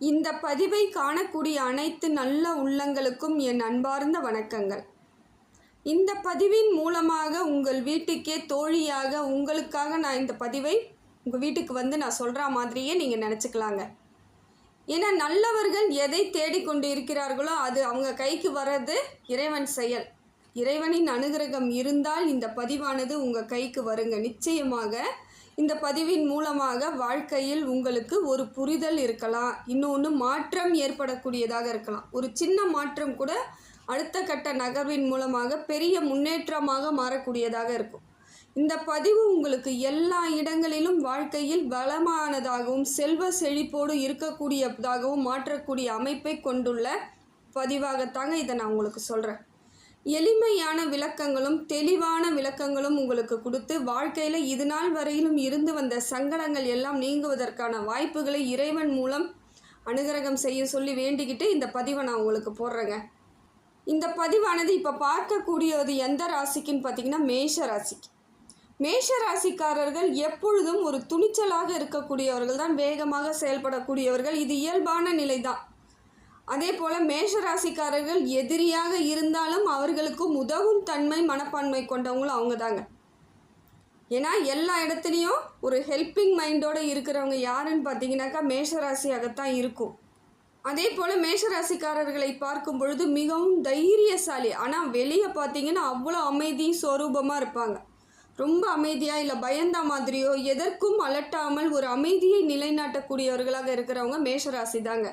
இந்த பதிவை காணக்கூடிய அனைத்து நல்ல உள்ளங்களுக்கும் என் அன்பார்ந்த வணக்கங்கள். இந்த பதிவின் மூலமாக உங்கள் வீட்டுக்கே தோழியாக உங்களுக்காக நான் இந்த பதிவை உங்கள் வீட்டுக்கு வந்து நான் சொல்கிற மாதிரியே நீங்கள் நினச்சிக்கலாங்க. ஏன்னா நல்லவர்கள் எதை தேடிக்கொண்டு இருக்கிறார்களோ அது அவங்க கைக்கு வர்றது இறைவன் செயல். இறைவனின் அனுகிரகம் இருந்தால் இந்த பதிவானது உங்கள் கைக்கு வருங்க. நிச்சயமாக இந்த பதிவின் மூலமாக வாழ்க்கையில் உங்களுக்கு ஒரு புரிதல் இருக்கலாம். இன்னொன்று மாற்றம் ஏற்படக்கூடியதாக இருக்கலாம். ஒரு சின்ன மாற்றம் கூட அடுத்த கட்ட நகர்வின் மூலமாக பெரிய முன்னேற்றமாக மாறக்கூடியதாக இருக்கும். இந்த பதிவு உங்களுக்கு எல்லா இடங்களிலும் வாழ்க்கையில் வளமானதாகவும் செல்வ செழிப்போடு இருக்கக்கூடியதாகவும் மாற்றக்கூடிய அமைப்பை கொண்டுள்ள பதிவாகத்தாங்க இதை நான் உங்களுக்கு சொல்கிறேன் எளிமையான விளக்கங்களும் தெளிவான விளக்கங்களும் உங்களுக்கு கொடுத்து வாழ்க்கையில் இது நாள் வரையிலும் இருந்து வந்த சங்கடங்கள் எல்லாம் நீங்குவதற்கான வாய்ப்புகளை இறைவன் மூலம் அனுகிரகம் செய்ய சொல்லி வேண்டிக்கிட்டு இந்த பதிவை நான் உங்களுக்கு போடுறேங்க. இந்த பதிவானது இப்போ பார்க்கக்கூடியது எந்த ராசிக்குன்னு பார்த்தீங்கன்னா மேஷ ராசிக்கு. மேஷ ராசிக்காரர்கள் எப்பொழுதும் ஒரு துணிச்சலாக இருக்கக்கூடியவர்கள் தான் வேகமாக செயல்படக்கூடியவர்கள். இது இயல்பான நிலை தான் அதே போல் மேஷ ராசிக்காரர்கள் எதிரியாக இருந்தாலும் அவர்களுக்கு உதவும் தன்மை மனப்பான்மை கொண்டவங்களும் அவங்க தாங்க ஏன்னா எல்லா இடத்துலையும் ஒரு ஹெல்பிங் மைண்டோடு இருக்கிறவங்க யாருன்னு பார்த்தீங்கன்னாக்கா மேஷராசியாகத்தான் இருக்கும். அதே போல் மேஷராசிக்காரர்களை பார்க்கும் பொழுது மிகவும் தைரியசாலி. ஆனால் வெளியே பார்த்தீங்கன்னா அவ்வளோ அமைதி சொரூபமாக இருப்பாங்க. ரொம்ப அமைதியாக இல்லை பயந்த மாதிரியோ எதற்கும் அலட்டாமல் ஒரு அமைதியை நிலைநாட்டக்கூடியவர்களாக இருக்கிறவங்க மேஷராசி தாங்க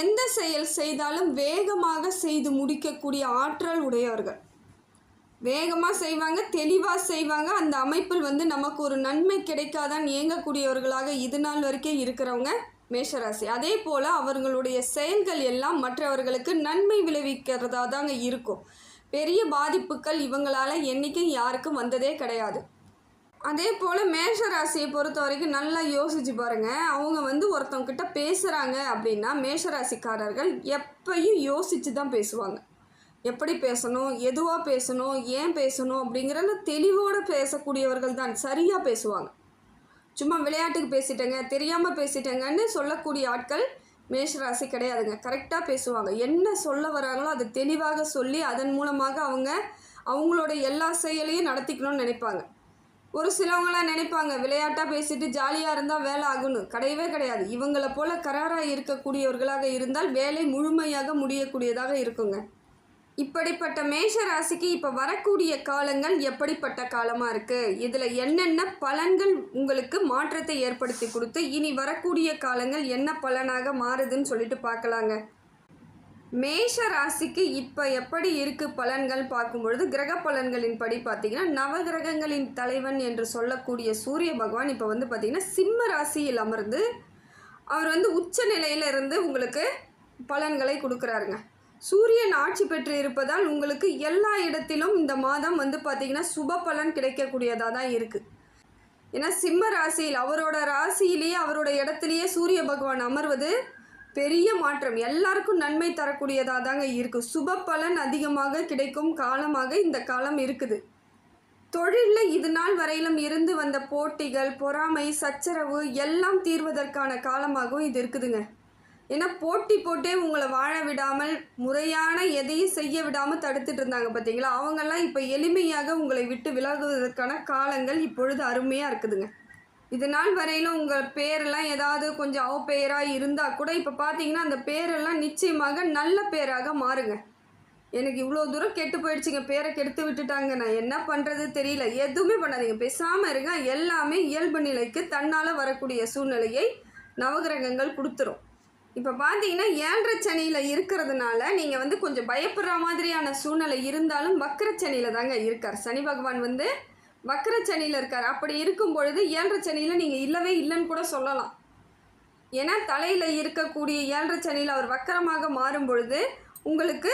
எந்த செயல் செய்தாலும் வேகமாக செய்து முடிக்கக்கூடிய ஆற்றல் உடையவர்கள். வேகமாக செய்வாங்க தெளிவாக செய்வாங்க. அந்த அமைப்பில் வந்து நமக்கு ஒரு நன்மை கிடைக்காதான் இயங்கக்கூடியவர்களாக இது நாள் வரைக்கும் இருக்கிறவங்க மேஷராசி. அதே போல் அவர்களுடைய செயல்கள் எல்லாம் மற்றவர்களுக்கு நன்மை விளைவிக்கிறதா தாங்க இருக்கும். பெரிய பாதிப்புகள் இவங்களால் என்றைக்கும் யாருக்கும் வந்ததே கிடையாது. அதே போல் மேஷ ராசியை பொறுத்த வரைக்கும் நல்லா யோசிச்சு பாருங்கள் அவங்க வந்து ஒருத்தவங்கிட்ட பேசுகிறாங்க அப்படின்னா மேஷராசிக்காரர்கள் எப்பயும் யோசித்து தான் பேசுவாங்க. எப்படி பேசணும் எதுவாக பேசணும் ஏன் பேசணும் அப்படிங்கிறத தெளிவோடு பேசக்கூடியவர்கள் தான் சரியாக பேசுவாங்க. சும்மா விளையாட்டுக்கு பேசிட்டேங்க தெரியாமல் பேசிட்டேங்கன்னு சொல்லக்கூடிய ஆட்கள் மேஷராசி கிடையாதுங்க. கரெக்டாக பேசுவாங்க. என்ன சொல்ல வராங்களோ அதை தெளிவாக சொல்லி அதன் மூலமாக அவங்க அவங்களோட எல்லா செயலையும் நடத்திக்கணும்னு நினைப்பாங்க. ஒரு சிலவங்களாம் நினைப்பாங்க விளையாட்டாக பேசிட்டு ஜாலியாக இருந்தால் வேலை ஆகணும் கிடையவே கிடையாது. இவங்கள போல் கராராக இருக்கக்கூடியவர்களாக இருந்தால் வேலை முழுமையாக முடியக்கூடியதாக இருக்குங்க. இப்படிப்பட்ட மேஷ ராசிக்கு இப்போ வரக்கூடிய காலங்கள் எப்படிப்பட்ட காலமாக இருக்குது இதில் என்னென்ன பலன்கள் உங்களுக்கு மாற்றத்தை ஏற்படுத்தி கொடுத்து இனி வரக்கூடிய காலங்கள் என்ன பலனாக மாறுதுன்னு சொல்லிட்டு பார்க்கலாங்க. மேஷ ராசிக்கு இப்போ எப்படி இருக்குது பலன்கள் பார்க்கும்பொழுது கிரக பலன்களின் படி பார்த்தீங்கன்னா நவகிரகங்களின் தலைவன் என்று சொல்லக்கூடிய சூரிய பகவான் இப்போ வந்து பார்த்திங்கன்னா சிம்ம ராசியில் அமர்ந்து அவர் வந்து உச்ச நிலையில இருந்து உங்களுக்கு பலன்களை கொடுக்குறாருங்க. சூரியன் ஆட்சி பெற்று இருப்பதால் உங்களுக்கு எல்லா இடத்திலும் இந்த மாதம் வந்து பார்த்திங்கன்னா சுப பலன் கிடைக்கக்கூடியதாக தான் இருக்குது ஏன்னா சிம்ம ராசியில் அவரோட ராசியிலேயே அவரோட இடத்துலையே சூரிய பகவான் அமர்வது பெரிய மாற்றம். எல்லாருக்கும் நன்மை தரக்கூடியதாக தாங்க இருக்குது சுப பலன் அதிகமாக கிடைக்கும் காலமாக இந்த காலம் இருக்குது. தொழிலில் இது நாள் வரையிலும் இருந்து வந்த போட்டிகள் பொறாமை சச்சரவு எல்லாம் தீர்வதற்கான காலமாகவும் இது இருக்குதுங்க. ஏன்னா போட்டி போட்டே உங்களை வாழ விடாமல் முறையான எதையும் செய்ய விடாமல் தடுத்துட்டு இருந்தாங்க பார்த்தீங்களா அவங்கெல்லாம் இப்போ எளிமையாக உங்களை விட்டு விலகுவதற்கான காலங்கள் இப்பொழுது அருமையாக இருக்குதுங்க. இது நாள் வரையிலும் உங்கள் பேரெல்லாம் ஏதாவது கொஞ்சம் அவப்பெயராக இருந்தால் கூட இப்போ பார்த்தீங்கன்னா அந்த பேரெல்லாம் நிச்சயமாக நல்ல பேராக மாறுங்க. எனக்கு இவ்வளோ தூரம் கெட்டு போயிடுச்சுங்க. பேரை கெடுத்து விட்டுட்டாங்க. நான் என்ன பண்ணுறது தெரியல. எதுவுமே பண்ணாதீங்க. பேசாமல் இருங்க. எல்லாமே இயல்பு நிலைக்கு தன்னால் வரக்கூடிய சூழ்நிலையை நவகிரகங்கள் கொடுத்துரும். இப்போ பார்த்தீங்கன்னா ஏழரை சனியில் இருக்கிறதுனால நீங்கள் வந்து கொஞ்சம் பயப்படுற மாதிரியான சூழ்நிலை இருந்தாலும் வக்கரச்சனியில் தாங்க இருக்கார். சனி பகவான் வந்து வக்கரச்சனியில் இருக்கார். அப்படி இருக்கும் பொழுது ஏழரை சனியில் நீங்கள் இல்லவே இல்லைன்னு கூட சொல்லலாம். ஏன்னா தலையில் இருக்கக்கூடிய ஏழரை சனியில் அவர் வக்கரமாக மாறும் பொழுது உங்களுக்கு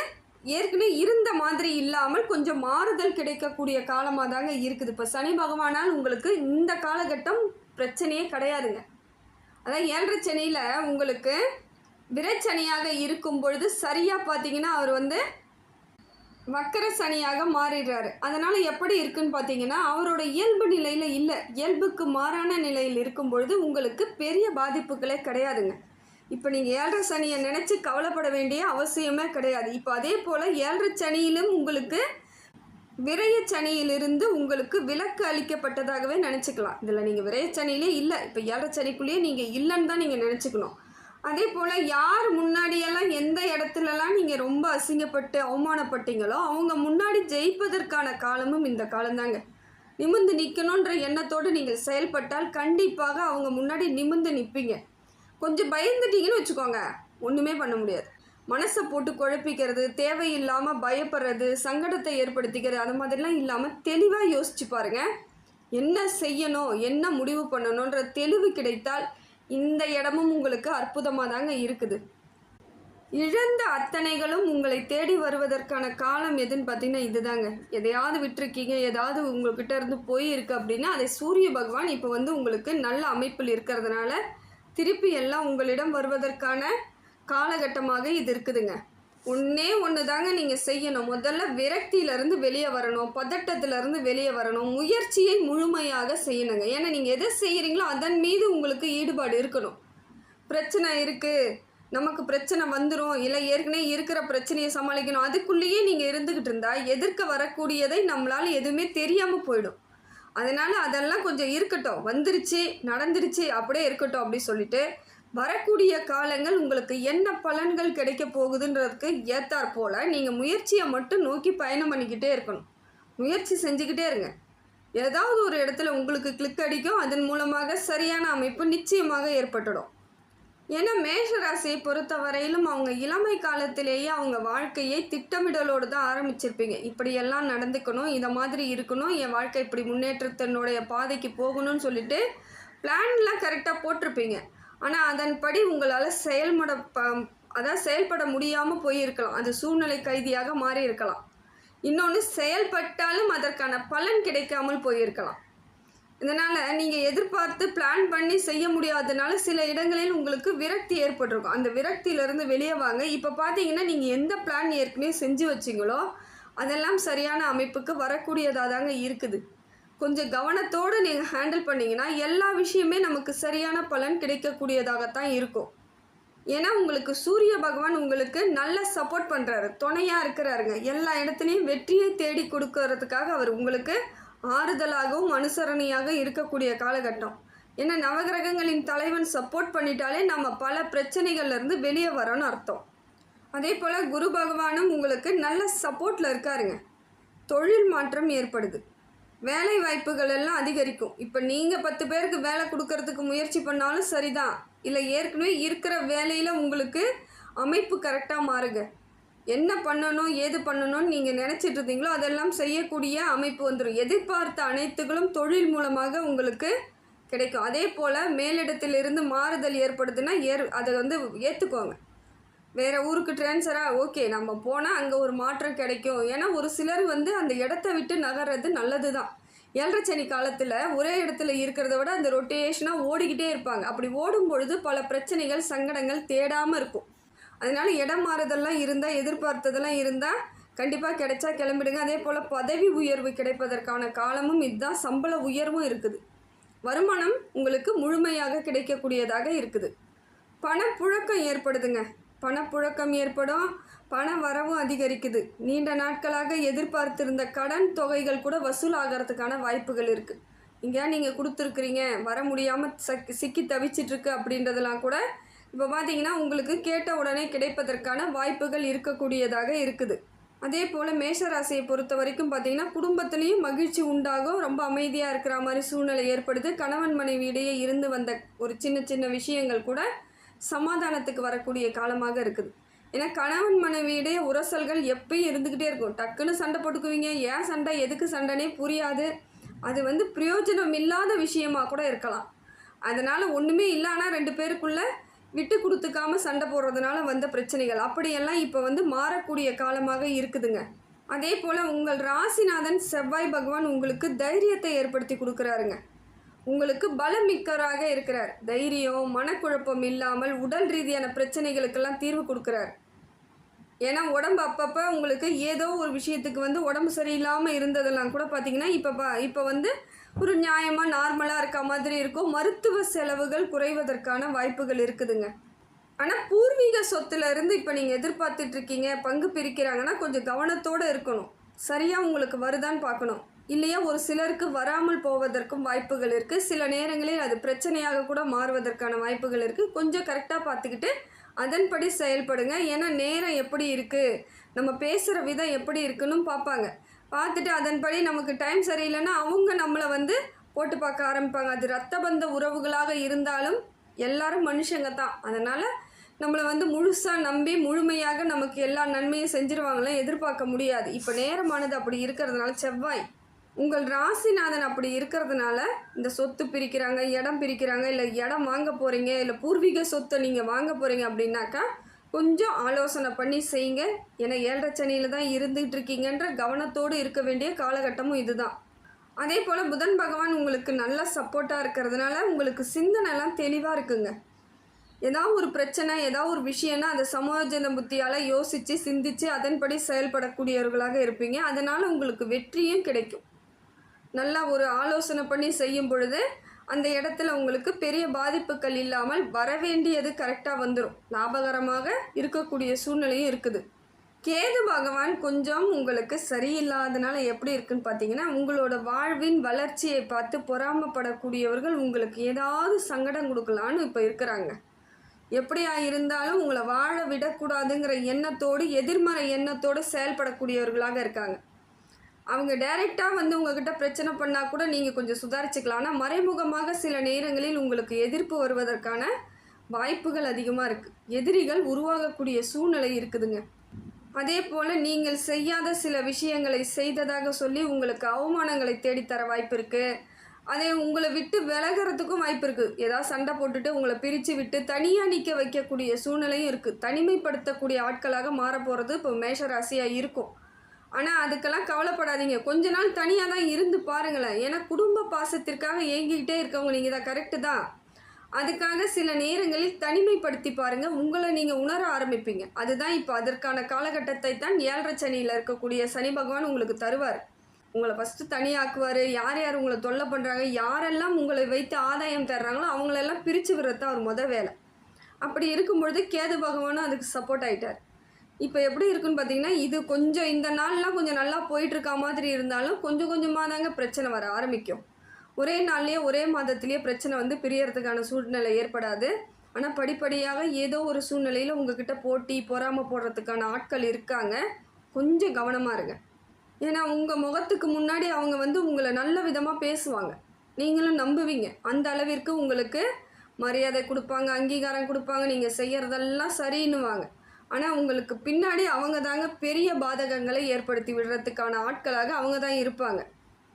ஏற்கனவே இருந்த மாதிரி இல்லாமல் கொஞ்சம் மாறுதல் கிடைக்கக்கூடிய காலமாக தாங்க இருக்குது. இப்போ சனி பகவானால் உங்களுக்கு இந்த காலகட்டம் பிரச்சனையே கிடையாதுங்க. அதான் ஏழரை சனியில் உங்களுக்கு விரைச்சனியாக இருக்கும் பொழுது சரியாக பார்த்தீங்கன்னா அவர் வந்து வக்கர சனியாக மாறிடுறாரு. அதனால் எப்படி இருக்குன்னு பார்த்தீங்கன்னா அவரோட இயல்பு நிலையில் இல்லை. இயல்புக்கு மாறான நிலையில் இருக்கும் பொழுது உங்களுக்கு பெரிய பாதிப்புகளே கிடையாதுங்க. இப்போ நீங்கள் ஏழரை சனியை நினச்சி கவலைப்பட வேண்டிய அவசியமே கிடையாது. இப்போ அதே போல் ஏழரை சனியிலும் உங்களுக்கு விரைய சனியிலிருந்து உங்களுக்கு விலக்கு அளிக்கப்பட்டதாகவே நினச்சிக்கலாம். இதில் நீங்கள் விரைய சனியிலே இல்லை. இப்போ ஏழரை சனிக்குள்ளேயே நீங்கள் இல்லைன்னு தான் நீங்கள் நினச்சிக்கணும். அதே போல் யார் முன்னாடியெல்லாம் எந்த இடத்துலலாம் நீங்கள் ரொம்ப அசிங்கப்பட்டு அவமானப்பட்டீங்களோ அவங்க முன்னாடி ஜெயிப்பதற்கான காலமும் இந்த காலம்தாங்க. நிமிர்ந்து நிற்கணுன்ற எண்ணத்தோடு நீங்கள் செயல்பட்டால் கண்டிப்பாக அவங்க முன்னாடி நிமிர்ந்து நிற்பீங்க கொஞ்சம் பயந்துட்டீங்கன்னு வச்சுக்கோங்க. ஒன்றுமே பண்ண முடியாது. மனசை போட்டு குழப்பிக்கிறது தேவையில்லாமல் பயப்படுறது சங்கடத்தை ஏற்படுத்திக்கிறது அது மாதிரிலாம் இல்லாமல் தெளிவாக யோசிச்சு பாருங்கள் என்ன செய்யணும் என்ன முடிவு பண்ணணுன்ற தெளிவு கிடைத்தால் இந்த இடமும் உங்களுக்கு அற்புதமாக தாங்க இருக்குது. இழந்த அத்தனைகளும் உங்களை தேடி வருவதற்கான காலம் எதுன்னு பார்த்தீங்கன்னா இதுதாங்க. எதையாவது விட்டுருக்கீங்க ஏதாவது உங்கள்கிட்ட இருந்து போயிருக்கு அப்படின்னா அதை சூரிய பகவான் இப்போ வந்து உங்களுக்கு நல்ல அமைப்பில் இருக்கிறதுனால திருப்பி எல்லாம் உங்களிடம் வருவதற்கான காலகட்டமாக இது இருக்குதுங்க. ஒன்றே ஒன்று தாங்க நீங்கள் செய்யணும். முதல்ல விரக்தியிலேருந்து வெளியே வரணும். பதட்டத்திலேருந்து வெளியே வரணும். முயற்சியை முழுமையாக செய்யணுங்க. ஏன்னா நீங்கள் எதை செய்கிறீங்களோ அதன் மீது உங்களுக்கு ஈடுபாடு இருக்கணும். பிரச்சனை இருக்குது நமக்கு பிரச்சனை வந்துடும் இல்லை ஏற்கனவே இருக்கிற பிரச்சனையை சமாளிக்கணும். அதுக்குள்ளேயே நீங்கள் இருந்துக்கிட்டு இருந்தால் எதிர்க்க வரக்கூடியதை நம்மளால் எதுவுமே தெரியாமல் போயிடும். அதனால் அதெல்லாம் கொஞ்சம் இருக்கட்டும். வந்துருச்சு நடந்துருச்சு அப்படியே இருக்கட்டும் அப்படி சொல்லிட்டு வரக்கூடிய காலங்கள் உங்களுக்கு என்ன பலன்கள் கிடைக்க போகுதுன்றதுக்கு ஏத்தாற் போல் நீங்கள் முயற்சியை மட்டும் நோக்கி பயணம் பண்ணிக்கிட்டே இருக்கணும். முயற்சி செஞ்சுக்கிட்டே இருங்க. ஏதாவது ஒரு இடத்துல உங்களுக்கு கிளிக் அடிக்கும். அதன் மூலமாக சரியான அமைப்பு நிச்சயமாக ஏற்பட்டுடும். ஏன்னா மேஷ ராசியை பொறுத்த வரையிலும் அவங்க இளமை காலத்திலேயே அவங்க வாழ்க்கையை திட்டமிடலோடு தான் ஆரம்பிச்சிருப்பீங்க. இப்படியெல்லாம் நடந்துக்கணும் இதை மாதிரி இருக்கணும் என் வாழ்க்கை இப்படி முன்னேற்றத்தினுடைய பாதைக்கு போகணும்னு சொல்லிட்டு பிளான்லாம் கரெக்டாக போட்டிருப்பீங்க. ஆனால் அதன்படி உங்களால் செயல்பட ப அதான் செயல்பட முடியாமல் போயிருக்கலாம். அது சூழ்நிலை கைதியாக மாறி இருக்கலாம் இன்னொன்று செயல்பட்டாலும் அதற்கான பலன் கிடைக்காமல் போயிருக்கலாம். இதனால் நீங்கள் எதிர்பார்த்து பிளான் பண்ணி செய்ய முடியாதனால சில இடங்களில் உங்களுக்கு விரக்தி ஏற்பட்டிருக்கும். அந்த விரக்தியிலேருந்து வெளியே வாங்க. இப்போ பார்த்தீங்கன்னா நீங்கள் எந்த பிளான் ஏற்கனவே செஞ்சு வச்சிங்களோ அதெல்லாம் சரியான அமைப்புக்கு வரக்கூடியதாக தாங்க இருக்குது. கொஞ்சம் கவனத்தோடு நீங்கள் ஹேண்டில் பண்ணிங்கன்னா எல்லா விஷயமே நமக்கு சரியான பலன் கிடைக்கக்கூடியதாகத்தான் இருக்கும். ஏன்னா உங்களுக்கு சூரிய பகவான் உங்களுக்கு நல்ல சப்போர்ட் பண்ணுறாரு துணையாக இருக்கிறாருங்க. எல்லா இடத்துலையும் வெற்றியை தேடி கொடுக்கறதுக்காக அவர் உங்களுக்கு ஆறுதலாகவும் அனுசரணையாக இருக்கக்கூடிய காலகட்டம். ஏன்னா நவகிரகங்களின் தலைவன் சப்போர்ட் பண்ணிட்டாலே நம்ம பல பிரச்சனைகள்லேருந்து வெளியே வரோன்னு அர்த்தம். அதே போல் குரு பகவானும் உங்களுக்கு நல்ல சப்போர்ட்டில் இருக்காருங்க. தொழில் மாற்றம் ஏற்படுது. வேலை வாய்ப்புகள் எல்லாம் அதிகரிக்கும். இப்போ நீங்கள் பத்து பேருக்கு வேலை கொடுக்கறதுக்கு முயற்சி பண்ணாலும் சரிதான். இல்லை ஏற்கனவே இருக்கிற வேலையில் உங்களுக்கு அமைப்பு கரெக்டாக மாறுங்க. என்ன பண்ணணும் ஏது பண்ணணும்னு நீங்கள் நினச்சிட்டு இருந்தீங்களோ அதெல்லாம் செய்யக்கூடிய அமைப்பு வந்துடும் எதிர்பார்த்த அனைத்துகளும் தொழில் மூலமாக உங்களுக்கு கிடைக்கும். அதே போல் மேலிடத்திலிருந்து மாறுதல் ஏற்படுதுன்னா ஏற் அதை வந்து ஏற்றுக்கோங்க வேறு ஊருக்கு ட்ரான்ஸ்ஃபராக ஓகே நம்ம போனால் அங்கே ஒரு மாற்றம் கிடைக்கும். ஏன்னா ஒரு சிலர் வந்து அந்த இடத்த விட்டு நகர்றது நல்லது தான் ஏழரை காலத்தில் ஒரே இடத்துல இருக்கிறத விட அந்த ரொட்டேஷனாக ஓடிக்கிட்டே இருப்பாங்க. அப்படி ஓடும் பொழுது பல பிரச்சனைகள் சங்கடங்கள் தேடாமல் இருக்கும். அதனால் இடம் மாறுதல்லாம் இருந்தால் எதிர்பார்த்ததெல்லாம் இருந்தால் கண்டிப்பாக கிடைச்சா கிளம்பிடுங்க. அதே போல் பதவி உயர்வு கிடைப்பதற்கான காலமும் இதுதான். சம்பள உயர்வும் இருக்குது. வருமானம் உங்களுக்கு முழுமையாக கிடைக்கக்கூடியதாக இருக்குது. பணப்புழக்கம் ஏற்படுதுங்க. பணப்புழக்கம் ஏற்படும். பண வரவும் அதிகரிக்குது. நீண்ட நாட்களாக எதிர்பார்த்திருந்த கடன் தொகைகள் கூட வசூலாகிறதுக்கான வாய்ப்புகள் இருக்குது இங்கே நீங்கள் கொடுத்துருக்குறீங்க. வர முடியாமல் சக் சிக்கி தவிச்சிட்ருக்கு அப்படின்றதெல்லாம் கூட இப்போ பார்த்தீங்கன்னா உங்களுக்கு கேட்ட உடனே கிடைப்பதற்கான வாய்ப்புகள் இருக்கக்கூடியதாக இருக்குது. அதே போல் மேஷராசியை பொறுத்த வரைக்கும் பார்த்தீங்கன்னா குடும்பத்துலேயும் மகிழ்ச்சி உண்டாகும். ரொம்ப அமைதியாக இருக்கிற மாதிரி சூழ்நிலை ஏற்படுது. கணவன் மனைவி இடையே இருந்து வந்த ஒரு சின்ன சின்ன விஷயங்கள் கூட சமாதானத்துக்கு வரக்கூடிய காலமாக இருக்குது. ஏன்னா கணவன் மனைவியிடையே உரசல்கள் எப்பயும் இருந்துக்கிட்டே இருக்கும். டக்குன்னு சண்டை போட்டுக்குவீங்க. ஏன் சண்டை? எதுக்கு சண்டைனே புரியாது. அது வந்து பிரயோஜனம் இல்லாத விஷயமா கூட இருக்கலாம். அதனால் ஒன்றுமே இல்லைனா ரெண்டு பேருக்குள்ளே விட்டு கொடுத்துக்காம சண்டை போடுறதுனால வந்த பிரச்சனைகள். அப்படியெல்லாம் இப்போ வந்து மாறக்கூடிய காலமாக இருக்குதுங்க. அதே போல் உங்கள் ராசிநாதன் செவ்வாய் பகவான் உங்களுக்கு தைரியத்தை ஏற்படுத்தி கொடுக்குறாருங்க. உங்களுக்கு பலம் மிக்கவராக இருக்கிறார். தைரியம் மனக்குழப்பம் இல்லாமல் உடல் ரீதியான பிரச்சனைகளுக்கெல்லாம் தீர்வு கொடுக்குறார். ஏன்னா உடம்பு அப்பப்போ உங்களுக்கு ஏதோ ஒரு விஷயத்துக்கு வந்து உடம்பு சரியில்லாமல் இருந்ததெல்லாம் கூட பார்த்தீங்கன்னா இப்போ பா இப்போ வந்து ஒரு நியாயமாக நார்மலாக இருக்க மாதிரி இருக்கும். மருத்துவ செலவுகள் குறைவதற்கான வாய்ப்புகள் இருக்குதுங்க. ஆனால் பூர்வீக சொத்துலேருந்து இப்போ நீங்கள் எதிர்பார்த்துட்ருக்கீங்க பங்கு பிரிக்கிறாங்கன்னா கொஞ்சம் கவனத்தோடு இருக்கணும். சரியாக உங்களுக்கு வருதான்னு பார்க்கணும் இல்லையா? ஒரு சிலருக்கு வராமல் போவதற்கும் வாய்ப்புகள் இருக்குது சில நேரங்களில் அது பிரச்சனையாக கூட மாறுவதற்கான வாய்ப்புகள் இருக்குது கொஞ்சம் கரெக்டாக பார்த்துக்கிட்டு அதன்படி செயல்படுங்க. ஏன்னா நேரம் எப்படி இருக்குது நம்ம பேசுகிற விதம் எப்படி இருக்குன்னு பார்ப்பாங்க. பார்த்துட்டு அதன்படி நமக்கு டைம் சரியில்லைன்னா அவங்க நம்மளை வந்து போட்டு பார்க்க ஆரம்பிப்பாங்க. அது ரத்த பந்த உறவுகளாக இருந்தாலும் எல்லாரும் மனுஷங்க தான். அதனால் நம்மளை வந்து முழுசாக நம்பி முழுமையாக நமக்கு எல்லா நன்மையும் செஞ்சுருவாங்களாம் எதிர்பார்க்க முடியாது. இப்போ நேரமானது அப்படி இருக்கிறதுனால செவ்வாய் உங்கள் ராசிநாதன் அப்படி இருக்கிறதுனால இந்த சொத்து பிரிக்கிறாங்க இடம் பிரிக்கிறாங்க இல்லை இடம் வாங்க போகிறீங்க இல்லை பூர்வீக சொத்தை நீங்கள் வாங்க போகிறீங்க அப்படின்னாக்கா கொஞ்சம் ஆலோசனை பண்ணி செய்யுங்க. ஏன்னா ஏழரை சனியில் தான் இருந்துகிட்டு இருக்கீங்கன்ற கவனத்தோடு இருக்க வேண்டிய காலகட்டமும் இதுதான். அதே போல் புதன் பகவான் உங்களுக்கு நல்ல சப்போர்ட்டாக இருக்கிறதுனால உங்களுக்கு சிந்தனைலாம் தெளிவாக இருக்குங்க. ஏதாவது ஒரு பிரச்சனை ஏதாவது ஒரு விஷயம்னா அதை சமோஜன புத்தியால் யோசித்து சிந்தித்து அதன்படி செயல்படக்கூடியவர்களாக இருப்பீங்க. அதனால் உங்களுக்கு வெற்றியும் கிடைக்கும். நல்லா ஒரு ஆலோசனை பண்ணி செய்யும் பொழுது அந்த இடத்துல உங்களுக்கு பெரிய பாதிப்புகள் இல்லாமல் வரவேண்டியது கரெக்டாக வந்துடும் லாபகரமாக இருக்கக்கூடிய சூழ்நிலையும் இருக்குது. கேது பகவான் கொஞ்சம் உங்களுக்கு சரியில்லாதனால எப்படி இருக்குன்னு பார்த்தீங்கன்னா உங்களோட வாழ்வின் வளர்ச்சியை பார்த்து பொறாமப்படக்கூடியவர்கள் உங்களுக்கு ஏதாவது சங்கடம் கொடுக்கலான்னு இப்போ இருக்கிறாங்க. எப்படியா இருந்தாலும் உங்களை வாழ விடக்கூடாதுங்கிற எண்ணத்தோடு எதிர்மறை எண்ணத்தோடு செயல்படக்கூடியவர்களாக இருக்காங்க. அவங்க டைரெக்டாக வந்து உங்ககிட்ட பிரச்சனை பண்ணால் கூட நீங்கள் கொஞ்சம் சுதாரிச்சுக்கலாம். ஆனால் மறைமுகமாக சில நேரங்களில் உங்களுக்கு எதிர்ப்பு வருவதற்கான வாய்ப்புகள் அதிகமாக இருக்குது எதிரிகள் உருவாகக்கூடிய சூழ்நிலை இருக்குதுங்க. அதே போல் நீங்கள் செய்யாத சில விஷயங்களை செய்ததாக சொல்லி உங்களுக்கு அவமானங்களை தேடித்தர வாய்ப்பு இருக்குது அதே உங்களை விட்டு விலகிறதுக்கும் வாய்ப்பு இருக்குது ஏதாவது சண்டை போட்டுட்டு உங்களை பிரித்து விட்டு தனியாக நிற்க வைக்கக்கூடிய சூழ்நிலையும் இருக்குது தனிமைப்படுத்தக்கூடிய ஆட்களாக மாறப் போகிறது இப்போ மேஷராசியாக இருக்கும். ஆனால் அதுக்கெல்லாம் கவலைப்படாதீங்க. கொஞ்ச நாள் தனியாக தான் இருந்து பாருங்களேன். ஏன்னா குடும்ப பாசத்திற்காக ஏங்கிக்கிட்டே இருக்கவங்க நீங்கள் தான் கரெக்டு தான். அதுக்காக சில நேரங்களில் தனிமைப்படுத்தி பாருங்கள் உங்களை நீங்கள் உணர ஆரம்பிப்பீங்க. அதுதான் இப்போ அதற்கான காலகட்டத்தை தான் ஏழரை சனியில் இருக்கக்கூடிய சனி பகவான் உங்களுக்கு தருவார். உங்களை ஃபஸ்ட்டு தனியாக்குவார். யார் யார் உங்களை தொல்லை பண்ணுறாங்க யாரெல்லாம் உங்களை வைத்து ஆதாயம் தர்றாங்களோ அவங்களெல்லாம் பிரித்து விடுறது தான் அவர் முத வேலை. அப்படி இருக்கும்பொழுது கேது பகவானும் அதுக்கு சப்போர்ட் ஆகிட்டார் இப்போ எப்படி இருக்குன்னு பார்த்தீங்கன்னா இது கொஞ்சம் இந்த நாள்லாம் கொஞ்சம் நல்லா போயிட்டுருக்கா மாதிரி இருந்தாலும் கொஞ்சம் கொஞ்சமாக தாங்க பிரச்சனை வர ஆரம்பிக்கும். ஒரே நாள்லேயே ஒரே மாதத்துலேயே பிரச்சனை வந்து பிரியறதுக்கான சூழ்நிலை ஏற்படாது. ஆனால் படிப்படியாக ஏதோ ஒரு சூழ்நிலையில் உங்ககிட்ட போட்டி பொறாமை போடுறதுக்கான ஆட்கள் இருக்காங்க. கொஞ்சம் கவனமாக இருங்க. ஏன்னா உங்கள் முகத்துக்கு முன்னாடி அவங்க வந்து உங்களை நல்ல விதமாக பேசுவாங்க. நீங்களும் நம்புவீங்க. அந்த அளவிற்கு உங்களுக்கு மரியாதை கொடுப்பாங்க அங்கீகாரம் கொடுப்பாங்க. நீங்கள் செய்கிறதெல்லாம் சரின்னுவாங்க. ஆனால் உங்களுக்கு பின்னாடி அவங்க தாங்க பெரிய பாதகங்களை ஏற்படுத்தி விடுறதுக்கான ஆட்களாக அவங்க தான் இருப்பாங்க.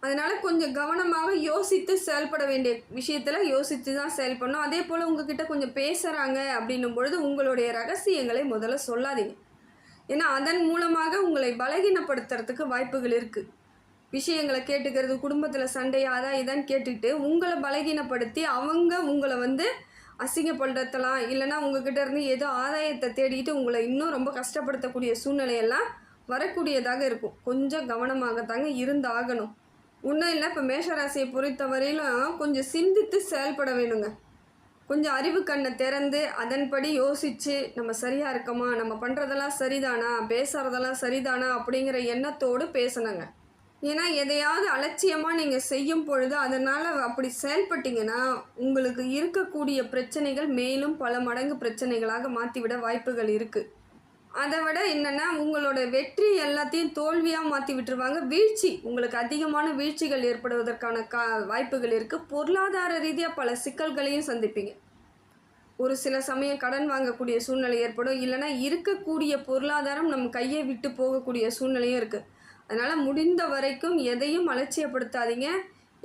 அதனால் கொஞ்சம் கவனமாக யோசித்து செயல்பட வேண்டிய விஷயத்தில் யோசித்து தான் செயல்படணும் அதே போல் உங்ககிட்ட கொஞ்சம் பேசுகிறாங்க அப்படின்னும் பொழுது உங்களுடைய ரகசியங்களை முதல்ல சொல்லாதீங்க. ஏன்னா அதன் மூலமாக உங்களை பலகீனப்படுத்துறதுக்கு வாய்ப்புகள் இருக்குது விஷயங்களை கேட்டுக்கிறது குடும்பத்தில் சண்டையாக அதான் இதான் கேட்டுக்கிட்டு உங்களை பலகீனப்படுத்தி அவங்க உங்களை வந்து அசிங்கப்படுத்தலாம். இல்லைன்னா உங்ககிட்ட இருந்து ஏதோ ஆதாயத்தை தேடிட்டு உங்களை இன்னும் ரொம்ப கஷ்டப்படுத்தக்கூடிய சூழ்நிலையெல்லாம் வரக்கூடியதாக இருக்கும். கொஞ்சம் கவனமாக தாங்க இருந்தாகணும். ஒன்றும் இல்லை இப்போ மேஷராசியை பொறுத்தவரையிலும் கொஞ்சம் சிந்தித்து செயல்பட வேணுங்க. கொஞ்சம் அறிவு கண்ணை திறந்து அதன்படி யோசித்து நம்ம சரியாக இருக்கோமா நம்ம பண்ணுறதெல்லாம் சரிதானா பேசுகிறதெல்லாம் சரிதானா அப்படிங்கிற எண்ணத்தோடு பேசணுங்க. ஏன்னா எதையாவது அலட்சியமாக நீங்கள் செய்யும் பொழுது அதனால் அப்படி செயல்பட்டீங்கன்னா உங்களுக்கு இருக்கக்கூடிய பிரச்சனைகள் மேலும் பல மடங்கு பிரச்சனைகளாக மாற்றிவிட வாய்ப்புகள் இருக்குது அதை விட என்னென்னா உங்களோட வெற்றி எல்லாத்தையும் தோல்வியாக மாற்றி விட்டுருவாங்க. வீழ்ச்சி உங்களுக்கு அதிகமான வீழ்ச்சிகள் ஏற்படுவதற்கான கா வாய்ப்புகள் இருக்குது பொருளாதார ரீதியாக பல சிக்கல்களையும் சந்திப்பீங்க. ஒரு சில சமயம் கடன் வாங்கக்கூடிய சூழ்நிலை ஏற்படும். இல்லைன்னா இருக்கக்கூடிய பொருளாதாரம் நம்ம கையை விட்டு போகக்கூடிய சூழ்நிலையும் இருக்குது அதனால் முடிந்த வரைக்கும் எதையும் அலட்சியப்படுத்தாதீங்க.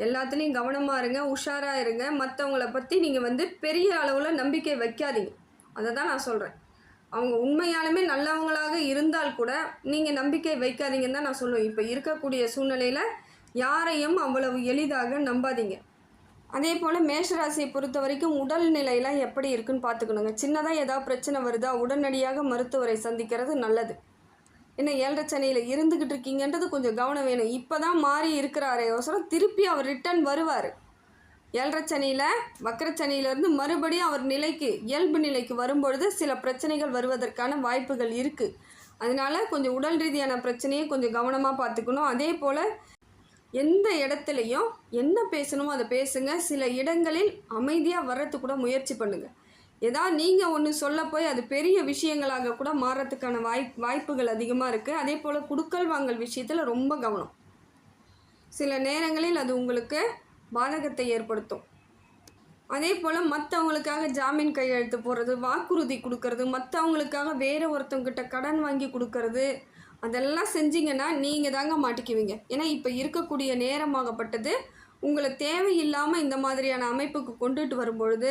எல்லாத்துலேயும் கவனமாக இருங்க உஷாராக இருங்க. மற்றவங்கள பற்றி நீங்கள் வந்து பெரிய அளவில் நம்பிக்கை வைக்காதீங்க. அதை தான் நான் சொல்கிறேன் அவங்க உண்மையாலுமே நல்லவங்களாக இருந்தால் கூட நீங்கள் நம்பிக்கை வைக்காதீங்கன்னு தான் நான் சொல்லுவேன். இப்போ இருக்கக்கூடிய சூழ்நிலையில் யாரையும் அவ்வளவு எளிதாக நம்பாதீங்க. அதே போல் மேஷராசியை பொறுத்த வரைக்கும் உடல் நிலையெல்லாம் எப்படி இருக்குன்னு பார்த்துக்கணுங்க. சின்னதாக ஏதாவது பிரச்சனை வருதா உடனடியாக மருத்துவரை சந்திக்கிறது நல்லது. என்ன ஏழரை சனியில் இருந்துக்கிட்டு இருக்கீங்கன்றது கொஞ்சம் கவனம் வேணும். இப்போ தான் மாறி இருக்கிறாரே அவசரம் திருப்பி அவர் ரிட்டர்ன் வருவார். ஏழரை சனியில் வக்கரச்சனியிலேருந்து மறுபடியும் அவர் நிலைக்கு இயல்பு நிலைக்கு வரும்பொழுது சில பிரச்சனைகள் வருவதற்கான வாய்ப்புகள் இருக்குது அதனால கொஞ்சம் உடல் ரீதியான பிரச்சனையை கொஞ்சம் கவனமாக பார்த்துக்கணும். அதே போல் எந்த இடத்துலையும் என்ன பேசணுமோ அதை பேசுங்க. சில இடங்களில் அமைதியாக வர்றதுக்கு கூட முயற்சி பண்ணுங்கள் ஏதாவது நீங்கள் ஒன்று சொல்ல போய் அது பெரிய விஷயங்களாக கூட மாறுறதுக்கான வாய் வாய்ப்புகள் அதிகமாக இருக்குது அதே போல் குடுக்கல் வாங்கல் விஷயத்தில் ரொம்ப கவனம். சில நேரங்களில் அது உங்களுக்கு பாதகத்தை ஏற்படுத்தும். அதே போல் மற்றவங்களுக்காக ஜாமீன் கையெழுத்து போடுறது வாக்குறுதி கொடுக்கறது மற்றவங்களுக்காக வேறு ஒருத்தவங்கிட்ட கடன் வாங்கி கொடுக்கறது அதெல்லாம் செஞ்சீங்கன்னா நீங்கள் தாங்க மாட்டிக்குவீங்க. ஏன்னா இப்போ இருக்கக்கூடிய நேரமாகப்பட்டது உங்களை தேவையில்லாமல் இந்த மாதிரியான அமைப்புக்கு கொண்டுட்டு வரும்பொழுது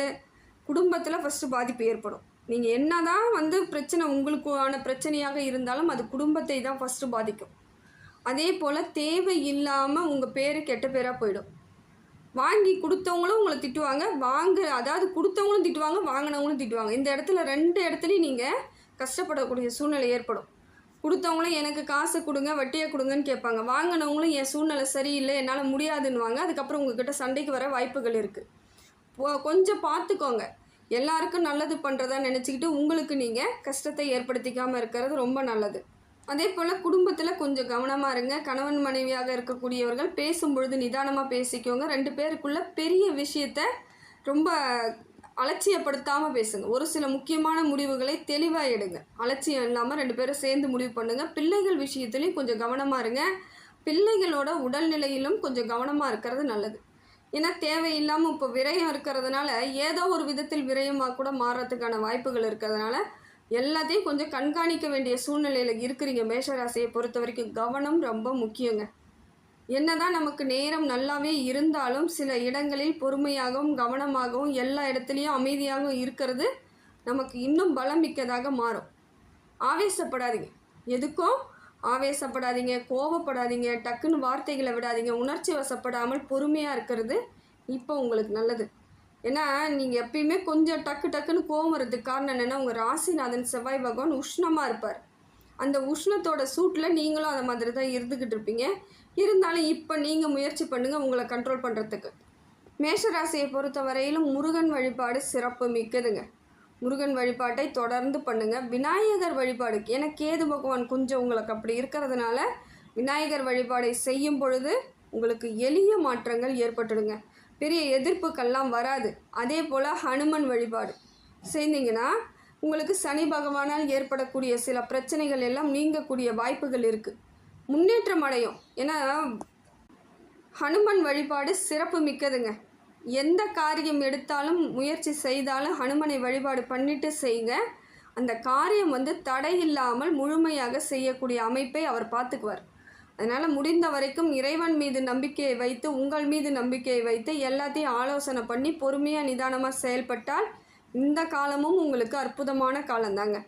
குடும்பத்தில் ஃபஸ்ட்டு பாதிப்பு ஏற்படும். நீங்கள் என்ன தான் வந்து பிரச்சனை உங்களுக்கான பிரச்சனையாக இருந்தாலும் அது குடும்பத்தை தான் ஃபஸ்ட்டு பாதிக்கும். அதே போல் தேவை இல்லாமல் உங்கள் பேர் கெட்ட பேராக போயிடும். வாங்கி கொடுத்தவங்களும் உங்களை திட்டுவாங்க. வாங்க அதாவது கொடுத்தவங்களும் திட்டுவாங்க வாங்கினவங்களும் திட்டுவாங்க. இந்த இடத்துல ரெண்டு இடத்துலையும் நீங்கள் கஷ்டப்படக்கூடிய சூழ்நிலை ஏற்படும். கொடுத்தவங்களும் எனக்கு காசை கொடுங்க வட்டியை கொடுங்கன்னு கேட்பாங்க. வாங்கினவங்களும் என் சூழ்நிலை சரியில்லை என்னால் முடியாதுன்னுவாங்க. அதுக்கப்புறம் உங்ககிட்ட சண்டைக்கு வர வாய்ப்புகள் இருக்குது கொஞ்சம் பார்த்துக்கோங்க. எல்லாருக்கும் நல்லது பண்ணுறதா நினச்சிக்கிட்டு உங்களுக்கு நீங்கள் கஷ்டத்தை ஏற்படுத்திக்காமல் இருக்கிறது ரொம்ப நல்லது. அதே போல் குடும்பத்தில் கொஞ்சம் கவனமாக இருங்க. கணவன் மனைவியாக இருக்கக்கூடியவர்கள் பேசும்பொழுது நிதானமாக பேசிக்கோங்க. ரெண்டு பேருக்குள்ள பெரிய விஷயத்த ரொம்ப அலட்சியப்படுத்தாமல் பேசுங்க. ஒரு சில முக்கியமான முடிவுகளை தெளிவாக எடுங்க. அலட்சியம் இல்லாமல் ரெண்டு பேரும் சேர்ந்து முடிவு பண்ணுங்கள் பிள்ளைகள் விஷயத்துலையும் கொஞ்சம் கவனமாக இருங்க. பிள்ளைகளோட உடல்நிலையிலும் கொஞ்சம் கவனமாக இருக்கிறது நல்லது. ஏன்னா தேவையில்லாமல் இப்போ விரயம் இருக்கிறதுனால ஏதோ ஒரு விதத்தில் விரயமாக கூட மாறுறதுக்கான வாய்ப்புகள் இருக்கிறதுனால எல்லாத்தையும் கொஞ்சம் கண்காணிக்க வேண்டிய சூழ்நிலையில் இருக்கிறீங்க. மேஷராசியை பொறுத்த வரைக்கும் கவனம் ரொம்ப முக்கியங்க. என்னதான் நமக்கு நேரம் நல்லாவே இருந்தாலும் சில இடங்களில் பொறுமையாகவும் கவனமாகவும் எல்லா இடத்துலையும் அமைதியாகவும் இருக்கிறது நமக்கு இன்னும் பலம் மிக்கதாக மாறும். ஆவேசப்படாதீங்க. எதுக்கும் ஆவேசப்படாதீங்க கோபப்படாதீங்க டக்குன்னு வார்த்தைகளை விடாதீங்க உணர்ச்சி வசப்படாமல் பொறுமையாக இருக்கிறது இப்போ உங்களுக்கு நல்லது. ஏன்னா நீங்கள் எப்பயுமே கொஞ்சம் டக்கு டக்குன்னு கோவம் வர்றதுக்கு காரணம் என்னென்னா உங்கள் ராசிநாதன் செவ்வாய் பகவான் உஷ்ணமாக இருப்பார். அந்த உஷ்ணத்தோட சூட்டில் நீங்களும் அதை மாதிரி தான் இருந்துக்கிட்டு இருப்பீங்க. இருந்தாலும் இப்போ நீங்கள் முயற்சி பண்ணுங்கள் உங்களை கண்ட்ரோல் பண்ணுறதுக்கு மேஷராசியை பொறுத்த வரையிலும் முருகன் வழிபாடு சிறப்பு மிக்கதுங்க. முருகன் வழிபாட்டை தொடர்ந்து பண்ணுங்கள் விநாயகர் வழிபாடு ஏன்னா கேது பகவான் கொஞ்சம் உங்களுக்கு அப்படி இருக்கிறதுனால விநாயகர் வழிபாடை செய்யும் பொழுது உங்களுக்கு எளிய மாற்றங்கள் ஏற்பட்டுடுங்க. பெரிய எதிர்ப்புக்கெல்லாம் வராது. அதே போல் ஹனுமன் வழிபாடு செய்தீங்கன்னா உங்களுக்கு சனி பகவானால் ஏற்படக்கூடிய சில பிரச்சனைகள் எல்லாம் நீங்கக்கூடிய வாய்ப்புகள் இருக்குது முன்னேற்றம் அடையும். ஏன்னா ஹனுமன் வழிபாடு சிறப்பு மிக்கதுங்க. எந்த காரியம் எடுத்தாலும் முயற்சி செய்தாலும் ஹனுமனை வழிபாடு பண்ணிட்டு செய்யுங்க அந்த காரியம் வந்து தடை இல்லாமல் முழுமையாக செய்யக்கூடிய அமைப்பை அவர் பார்த்துக்குவார். அதனால் முடிந்த வரைக்கும் இறைவன் மீது நம்பிக்கையை வைத்து உங்கள் மீது நம்பிக்கையை வைத்து எல்லாத்தையும் ஆலோசனை பண்ணி பொறுமையாக நிதானமாக செயல்பட்டால் இந்த காலமும் உங்களுக்கு அற்புதமான காலம்தாங்க.